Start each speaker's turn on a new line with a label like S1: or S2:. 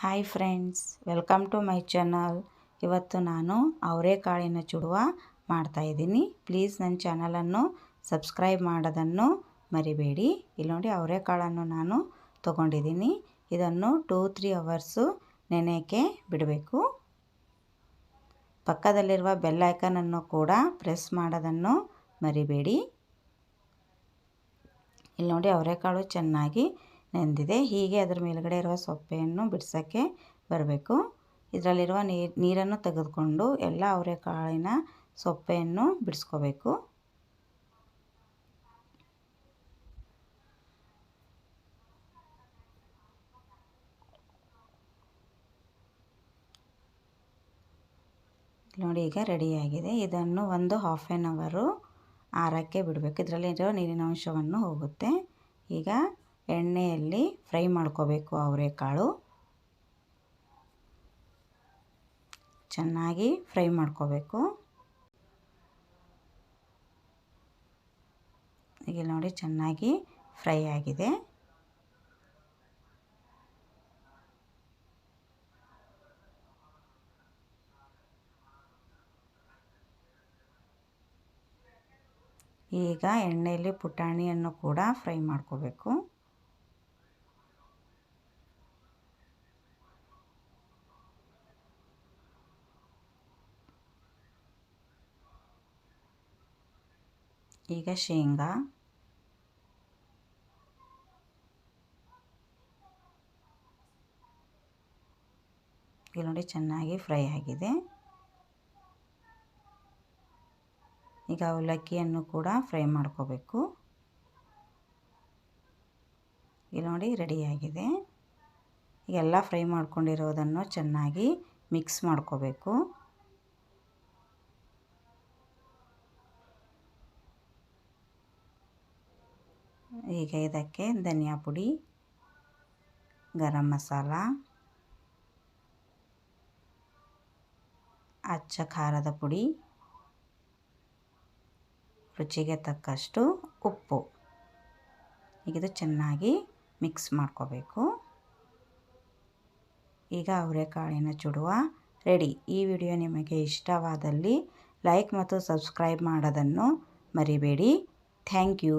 S1: Hi friends, welcome to my channel. ಇವತ್ತು ನಾನು ಅವರೆಕಾಳಿನ ಚುಡುವ ಮಾಡ್ತಾಯಿದ್ದೀನಿ ಪ್ಲೀಸ್ ನನ್ನ ಚಾನಲನ್ನು ಸಬ್ಸ್ಕ್ರೈಬ್ ಮಾಡೋದನ್ನು ಮರಿಬೇಡಿ. ಇಲ್ಲಿ ನೋಡಿ ಅವರೆಕಾಳನ್ನು ನಾನು ತೊಗೊಂಡಿದ್ದೀನಿ. ಇದನ್ನು ಟೂ, ತ್ರೀ ಅವರ್ಸು ನೆನೆಯೋಕ್ಕೆ ಬಿಡಬೇಕು. ಪಕ್ಕದಲ್ಲಿರುವ ಬೆಲ್ ಐಕನನ್ನು ಕೂಡ ಪ್ರೆಸ್ ಮಾಡೋದನ್ನು ಮರಿಬೇಡಿ. ಇಲ್ಲಿ ನೋಡಿ ಅವರೆಕಾಳು ಚೆನ್ನಾಗಿ ನೆಂದಿದೆ. ಹೀಗೆ ಅದರ ಮೇಲುಗಡೆ ಇರುವ ಸೊಪ್ಪೆಯನ್ನು ಬಿಡಿಸೋಕ್ಕೆ ಬರಬೇಕು. ಇದರಲ್ಲಿರುವ ನೀರು ನೀರನ್ನು ತೆಗೆದುಕೊಂಡು ಎಲ್ಲ ಅವರೆಕಾಳಿನ ಸೊಪ್ಪೆಯನ್ನು ಬಿಡಿಸ್ಕೋಬೇಕು. ನೋಡಿ, ಈಗ ರೆಡಿಯಾಗಿದೆ. ಇದನ್ನು ಒಂದು ಹಾಫ್ ಆ್ಯನ್ ಅವರು ಆರಕ್ಕೆ ಬಿಡಬೇಕು. ಇದರಲ್ಲಿರೋ ನೀರಿನ ಅಂಶವನ್ನು ಹೋಗುತ್ತೆ. ಈಗ ಎಣ್ಣೆಯಲ್ಲಿ ಫ್ರೈ ಮಾಡ್ಕೋಬೇಕು ಅವರೆಕಾಳು ಚೆನ್ನಾಗಿ ಫ್ರೈ ಮಾಡ್ಕೋಬೇಕು. ಈಗ ನೋಡಿ ಚೆನ್ನಾಗಿ ಫ್ರೈ ಆಗಿದೆ. ಈಗ ಎಣ್ಣೆಯಲ್ಲಿ ಪುಟಾಣಿಯನ್ನು ಕೂಡ ಫ್ರೈ ಮಾಡ್ಕೋಬೇಕು. ಈಗ ಶೇಂಗಾ ಇಲ್ಲಿ ನೋಡಿ ಚೆನ್ನಾಗಿ ಫ್ರೈ ಆಗಿದೆ. ಈಗ ಅವಲಕ್ಕಿಯನ್ನು ಕೂಡ ಫ್ರೈ ಮಾಡ್ಕೋಬೇಕು. ಇಲ್ಲಿ ನೋಡಿ ರೆಡಿಯಾಗಿದೆ ಈಗೆಲ್ಲ ಫ್ರೈ ಮಾಡ್ಕೊಂಡಿರೋದನ್ನು ಚೆನ್ನಾಗಿ ಮಿಕ್ಸ್ ಮಾಡ್ಕೋಬೇಕು. ಈಗ ಇದಕ್ಕೆ ಧನಿಯಾ ಪುಡಿ, ಗರಂ ಮಸಾಲ, ಅಚ್ಚ ಖಾರದ ಪುಡಿ, ರುಚಿಗೆ ತಕ್ಕಷ್ಟು ಉಪ್ಪು. ಇದು ಚೆನ್ನಾಗಿ ಮಿಕ್ಸ್ ಮಾಡ್ಕೋಬೇಕು. ಈಗ ಅವರೆಕಾಳಿನ ಚುಡುವ ರೆಡಿ ಈ ವಿಡಿಯೋ ನಿಮಗೆ ಇಷ್ಟವಾದಲ್ಲಿ ಲೈಕ್ ಮತ್ತು ಸಬ್ಸ್ಕ್ರೈಬ್ ಮಾಡೋದನ್ನು ಮರಿಬೇಡಿ. Thank you